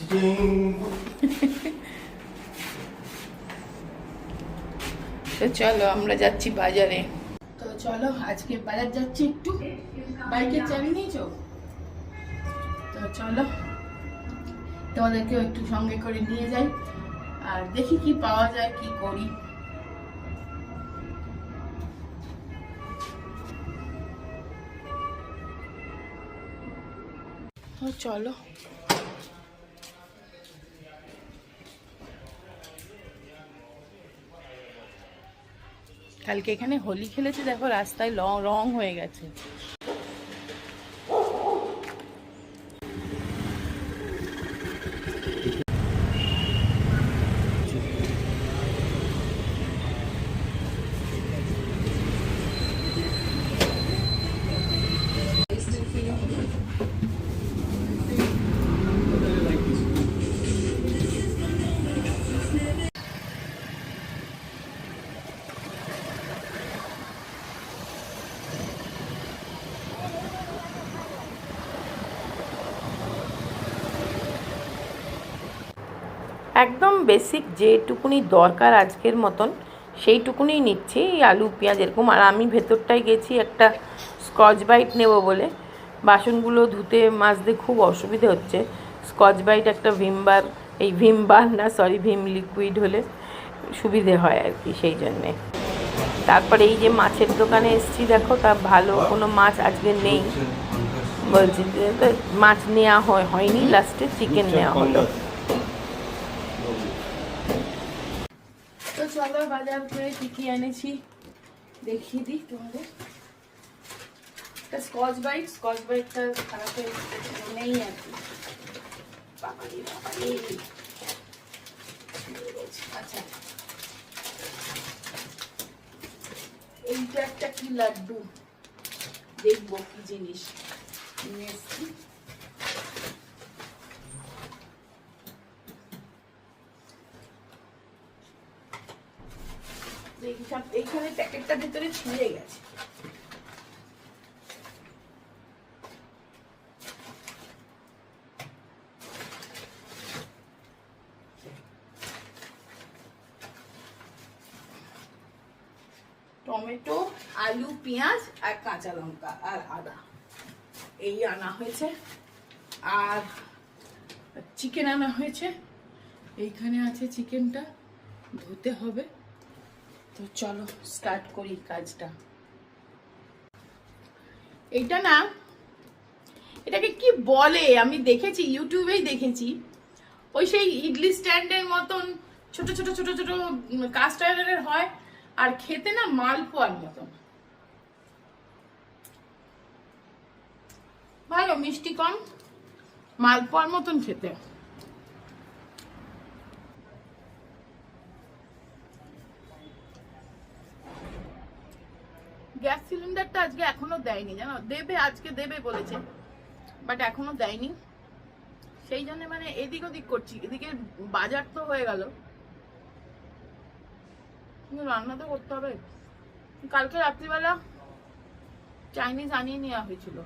তো চলো, আমরা যাচ্ছি বাজারে। তো চলো, আজকে বাজার যাচ্ছি একটু। বাইকের চাবি নিয়েছো? তো চলো, তোমাদেরকেও একটু সঙ্গে করে নিয়ে যাই। আর দেখি কি পাওয়া যায়, কি করি। তো চলো কালকে এখানে হোলি খেলেছে দেখো রাস্তায় লং রং হয়ে গেছে। বেসিক যেটুকুনি দরকার আজকের মতন সেইটুকুনি নিচ্ছি এই আলু পেঁয়াজ এরকম। আর আমি ভেতরটায় গেছি একটা স্কচ বাইট নেব বলে। বাসনগুলো ধুতে মাজতে খুব অসুবিধে হচ্ছে। স্কচ বাইট একটা ভিমবার এই ভিমবার না সরি ভিম লিকুইড হলে সুবিধে হয় আর কি সেই জন্যে। তারপরে এই যে মাছের দোকানে এসছি দেখো তা ভালো কোনো মাছ আজকে নেই। বলছি মাছ নেওয়া হয় হয়নি লাস্টে চিকেন নেওয়া হলো। চলো বাজার করে কি কি এনেছি, দেখিয়ে দিই তোমাদের। একটা স্কচ বাইট স্কচ বাইটটা খারাপ হয়ে নেই আর কি। বাবারে বাবারে। আচ্ছা। এইটা একটা কি লাড্ডু? দেখব কি জিনিস। নিয়ে এসছি দেখি সব এইখানে প্যাকেটটা ভেতরে ছিঁড়ে গেছে। টমেটো, আলু, পেঁয়াজ আর কাঁচা লঙ্কা আর আদা। এই আনা হয়েছে। আর চিকেন আনা হয়েছে। এইখানে আছে চিকেনটা। ধুতে হবে। তো চলো স্টার্ট করি কাজটা। এটা না, এটাকে কি বলে? আমি দেখেছি, ইউটিউবেই দেখেছি। ওই সেই ইডলি স্ট্যান্ডের মতন ছোট ছোট ছোট ছোট কাস্ট হয়, আর খেতে না মালপোয়ার মতন। ভালো, মিষ্টি কম, মালপোয়ার মতন খেতে। গ্যাস সিলিন্ডারটা আজকে এখনও দেয়নি, জানো? দেবে, আজকে দেবে বলেছে বাট এখনও দেয়নি। সেই জন্য মানে এদিক ওদিক করছি, এদিকে বাজার তো হয়ে গেল। কিন্তু রান্না তো করতে হবে। কালকে রাত্রিবেলা চাইনিজ আনিয়ে নেওয়া হয়েছিল।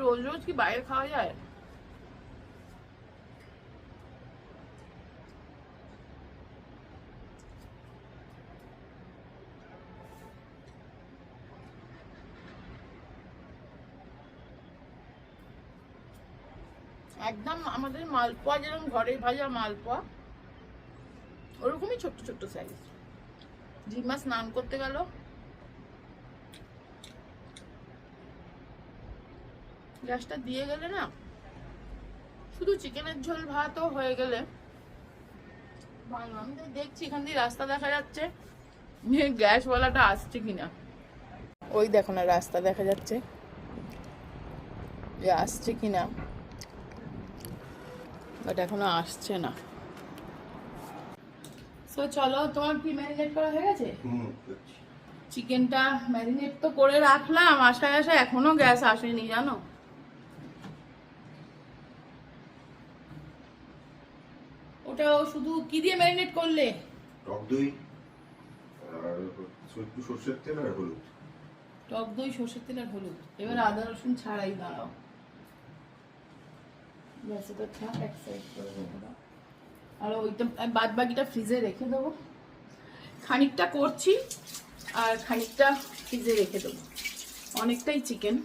রোজ রোজ কি বাইরে খাওয়া যায়? একদম আমাদের মালপোয়া যেরকম ঘরে ভাজা মালপোয়া, ওরকমই ছোট্ট ছোট্ট সাইজ জিমা স্নান করতে গেল। গ্যাসটা দিয়ে গেলে না, শুধু চিকেনের ঝোল ভাতও হয়ে গেলে। ভালো, আমি দেখছি এখান দিয়ে রাস্তা দেখা যাচ্ছে। গ্যাসওয়ালাটা আসছে কিনা। ওই দেখো না, রাস্তা দেখা যাচ্ছে। যে আসছে কিনা। বাট এখনও আসছে না। তো চলো তোমার কি ম্যারিনেট করা হয়ে গেছে? চিকেনটা ম্যারিনেট তো করে রাখলাম আশায় আশায় এখনও গ্যাস আসেনি জানো? ওটাও শুধু কি দিয়ে ম্যারিনেট করলে? টক দই আর একটু সর্ষের তেল আর হলুদ। টক দই সর্ষের তেল আর হলুদ। এবার আদা রসুন ছাড়াই দাঁড়াও। ব্যাস এটা থাক এক সাইড করে দাও আর ওইটা বাদ বাকিটা ফ্রিজে রেখে দেবো। খানিকটা করছি, আর খানিকটা ফ্রিজে রেখে দেবো। অনেকটাই চিকেন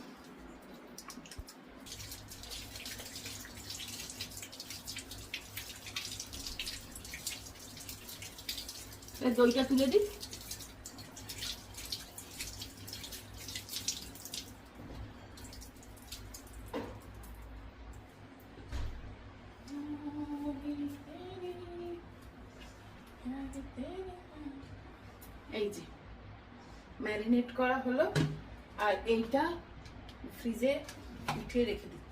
দইটা তুলে দিই। এই যে ম্যারিনেট করা হলো আর এইটা ফ্রিজে উঠিয়ে রেখে দিচ্ছি।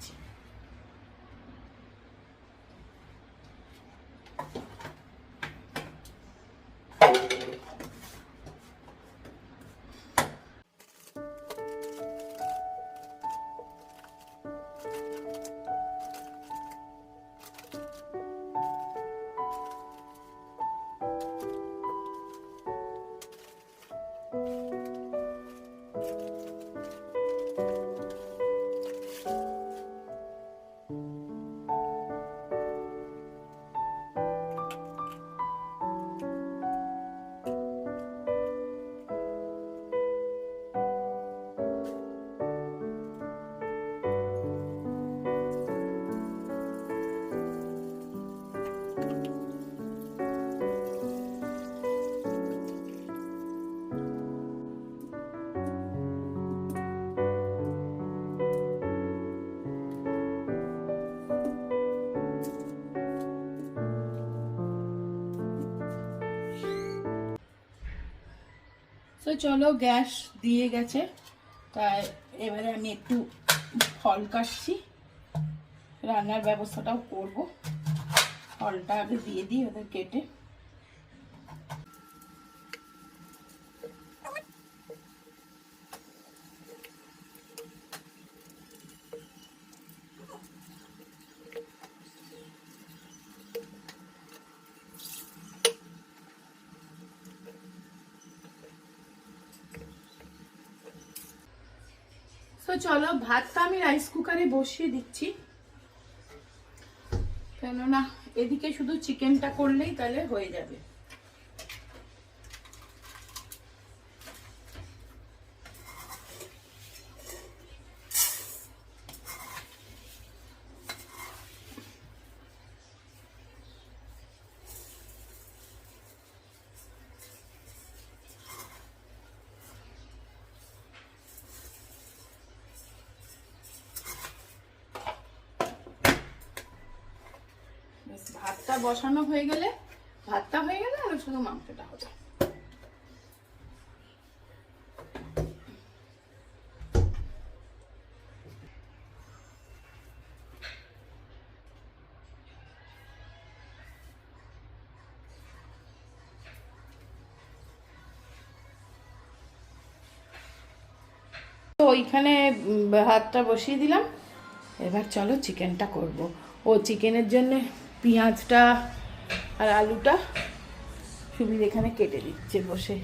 তো চলো গ্যাস দিয়ে গেছে। তাই এবারে আমি একটু ফল কাটছি। রান্নার ব্যবস্থাটাও করব। ফলটা আগে দিয়ে দিই ওদের কেটে। তো চলো ভাতটা আমি রাইস কুকারে বসিয়ে দিচ্ছি। কেননা এদিকে শুধু চিকেনটা করলেই তাহলে হয়ে যাবে ব্যাস, ভাতটা বসানো হয়ে গেলে, ভাতটা হয়ে গেলে আর শুধু মাংসটা হবে। তো ওইখানে ভাতটা বসিয়ে দিলাম। এবার চলো চিকেনটা করব। ও চিকেনের জন্য পেঁয়াজটা আর আলুটা সুবিধা এখানে কেটে দিচ্ছে বসে।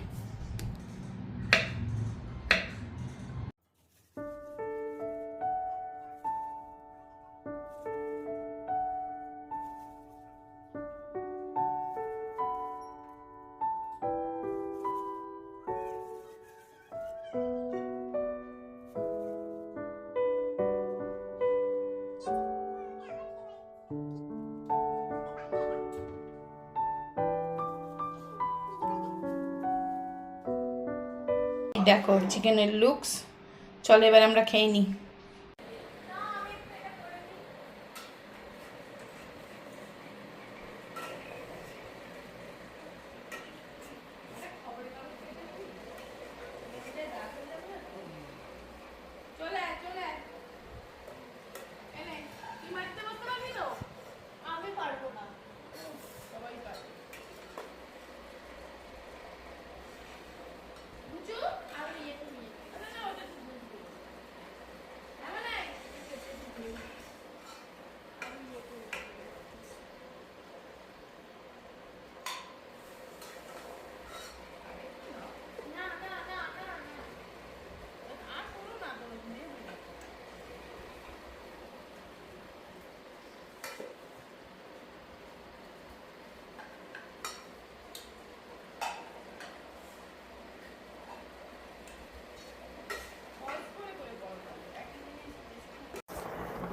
দেখো চিকেনের লুকস চলো এবার আমরা খেয়ে নিই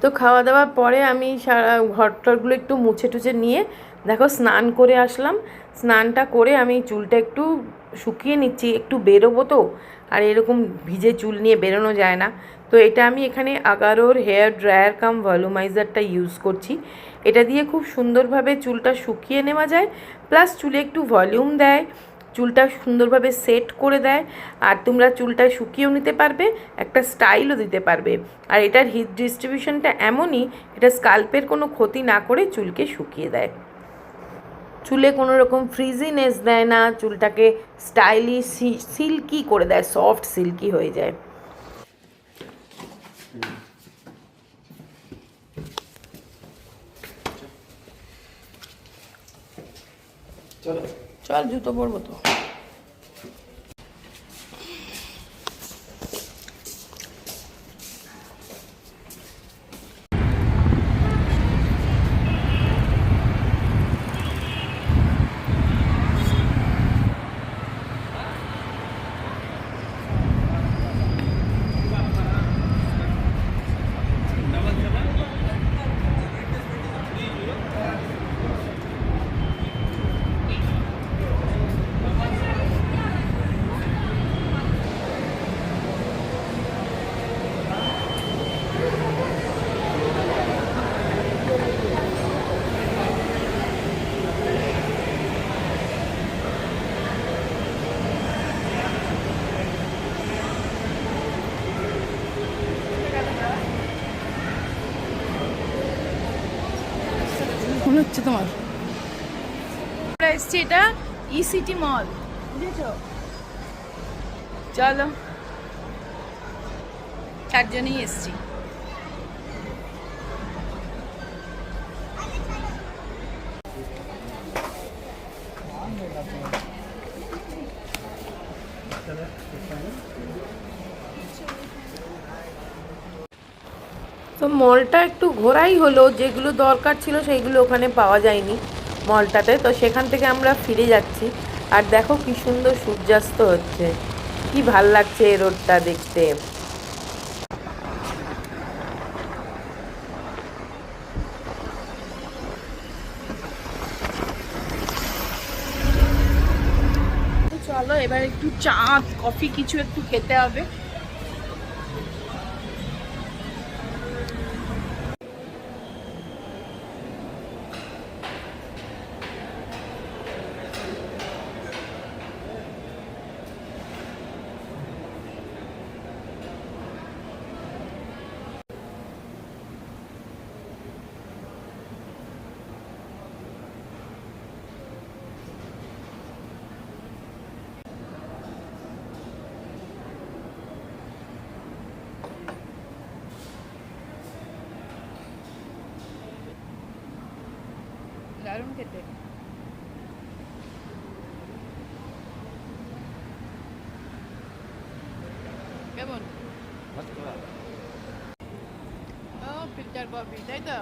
তো খাওয়া দাওয়ার পরে আমি সারা ঘরটরগুলো একটু মুছে টুছে নিয়ে দেখো স্নান করে আসলাম। স্নানটা করে আমি চুলটা একটু শুকিয়ে নিচ্ছি, একটু বেরোবো তো। আর এরকম ভিজে চুল নিয়ে বেরোনো যায় না। তো এটা আমি এখানে আগারোর হেয়ার ড্রায়ার কাম ভলিউমাইজারটা ইউজ করছি। এটা দিয়ে খুব সুন্দরভাবে চুলটা শুকিয়ে নেওয়া যায়, প্লাস চুলে একটু ভলিউম দেয়। চুলটা সুন্দরভাবে সেট করে দেয় আর তোমরা চুলটা শুকিয়েও নিতে পারবে, একটা স্টাইলও দিতে পারবে। আর এটার হিট ডিস্ট্রিবিউশনটা এমনই, এটা স্কাল্পের কোনো ক্ষতি না করে চুলকে শুকিয়ে দেয়। চুলে কোনো রকম ফ্রিজিনেস দেয় না, চুলটাকে স্টাইলি সিল্কি করে দেয় সফট সিল্কি হয়ে যায়। চল। জুতো পরবো তো। হচ্ছে তোমার? আমরা এসছি এটা ইসিটি মল বুঝেছ? চলো। চারজনেই এসছি। তো মলটা একটু ঘোরাই হলো, যেগুলো দরকার ছিল সেইগুলো ওখানে পাওয়া যায়নি মলটাতে। তো সেখান থেকে আমরা ফিরে যাচ্ছি। আর দেখো কি সুন্দর সূর্যাস্ত হচ্ছে। কি ভালো লাগছে এই রোডটা দেখতে। চলো, এবার একটু চা, কফি কিছু একটু খেতে হবে। দারুণ খেতে কেমন ও ফিল্টার কফি তাই তো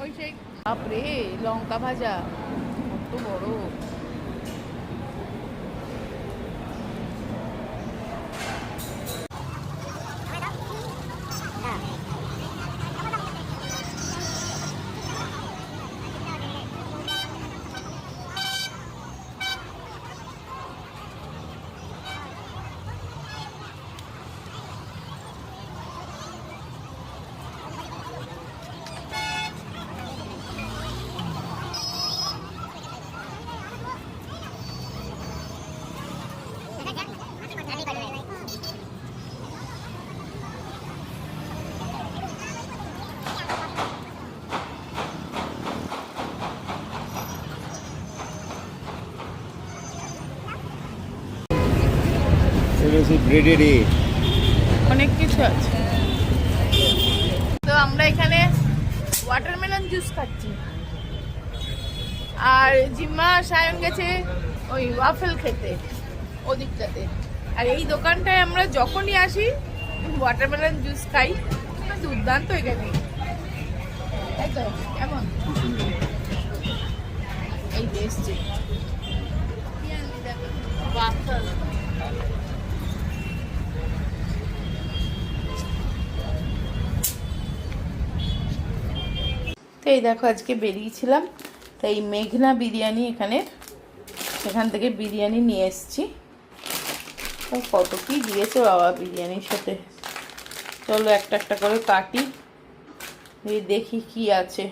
ওই সেই বাপরে লঙ্কা ভাজা কত বড় ব্রেডেড অনেক কিছু আছে। তো আমরা এখানে ওয়াটারমেলন জুস খাচ্ছি। আর জিম্মা সায়ন গেছে ওই ওয়াফেল খেতে ওদিকটাতে। আর এই দোকানটায় আমরা যখনই আসি ওয়াটারমেলন জুস খাই। দুর্দান্ত এখানে। তাই তো কেমন? এই যে এসছে তো এই দেখো, আজকে বেরিয়েছিলাম। তাই মেঘনা বিরিয়ানি এখানে, এখান থেকে বিরিয়ানি নিয়ে এসছি। তো কত কী দিয়েছে বাবা বিরিয়ানির সাথে। চলো একটা একটা করে কাটি। এই দেখি কি আছে।